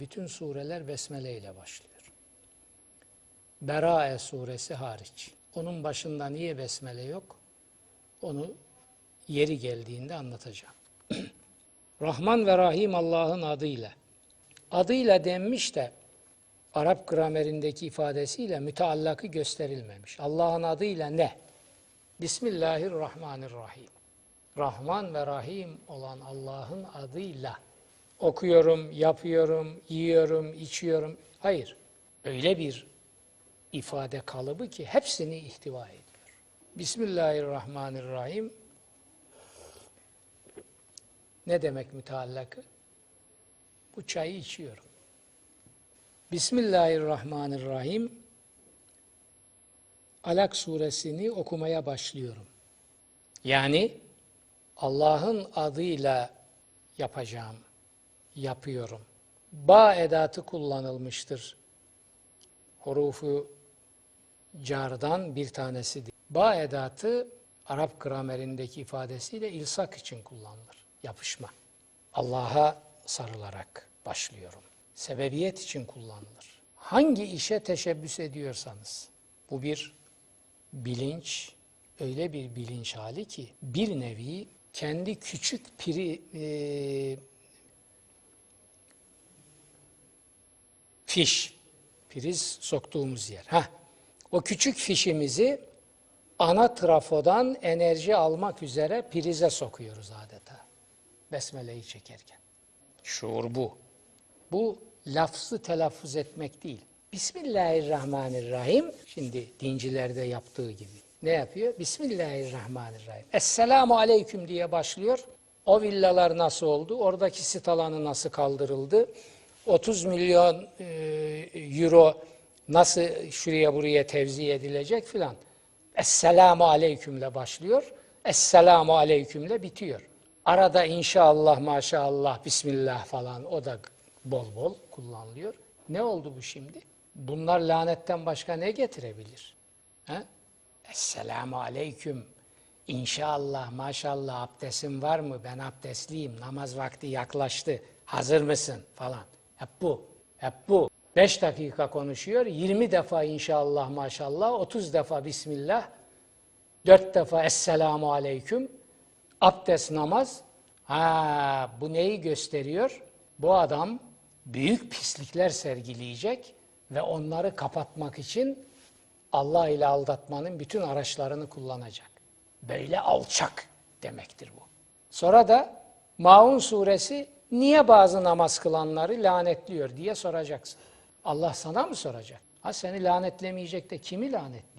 Bütün sureler besmele ile başlıyor. Berae suresi hariç. Onun başında niye besmele yok? Onu yeri geldiğinde anlatacağım. Rahman ve Rahim Allah'ın adıyla. Adıyla denmiş de Arap gramerindeki ifadesiyle müteallakı gösterilmemiş. Allah'ın adıyla ne? Bismillahirrahmanirrahim. Rahman ve Rahim olan Allah'ın adıyla okuyorum, yapıyorum, yiyorum, içiyorum. Hayır. Öyle bir ifade kalıbı ki hepsini ihtiva ediyor. Bismillahirrahmanirrahim. Ne demek müteallakı? Bu çayı içiyorum. Bismillahirrahmanirrahim. Alak suresini okumaya başlıyorum. Yani Allah'ın adıyla yapacağım, yapıyorum. Ba edatı kullanılmıştır. Hurufu cardan bir tanesidir. Ba edatı Arap gramerindeki ifadesiyle ilsak için kullanılır. Yapışma. Allah'a sarılarak başlıyorum. Sebebiyet için kullanılır. Hangi işe teşebbüs ediyorsanız bu bir bilinç, öyle bir bilinç hali ki bir nevi kendi küçük piri, e, fiş, priz soktuğumuz yer. Heh. O küçük fişimizi ana trafodan enerji almak üzere prize sokuyoruz adeta. Besmele'yi çekerken. Şuur bu. Bu lafzı telaffuz etmek değil. Bismillahirrahmanirrahim. Şimdi dincilerde yaptığı gibi. Ne yapıyor? Bismillahirrahmanirrahim. Esselamu aleyküm diye başlıyor. O villalar nasıl oldu? Oradaki sit alanı nasıl kaldırıldı? 30 milyon e, euro nasıl şuraya buraya tevzi edilecek filan. Esselamu aleykümle başlıyor. Esselamu aleykümle bitiyor. Arada inşallah maşallah bismillah falan o da bol bol kullanılıyor. Ne oldu bu şimdi? Bunlar lanetten başka ne getirebilir? He? Esselamu aleyküm. İnşallah maşallah abdestin var mı? Ben abdestliyim. Namaz vakti yaklaştı. Hazır mısın? Falan. Hep bu. Hep bu. 5 dakika konuşuyor. 20 defa inşallah maşallah. 30 defa bismillah. 4 defa esselamu aleyküm. Abdest namaz. Ha, bu neyi gösteriyor? Bu adam büyük pislikler sergileyecek ve onları kapatmak için Allah ile aldatmanın bütün araçlarını kullanacak. Böyle alçak demektir bu. Sonra da Maun suresi niye bazı namaz kılanları lanetliyor diye soracaksın. Allah sana mı soracak? Ha seni lanetlemeyecek de kimi lanet?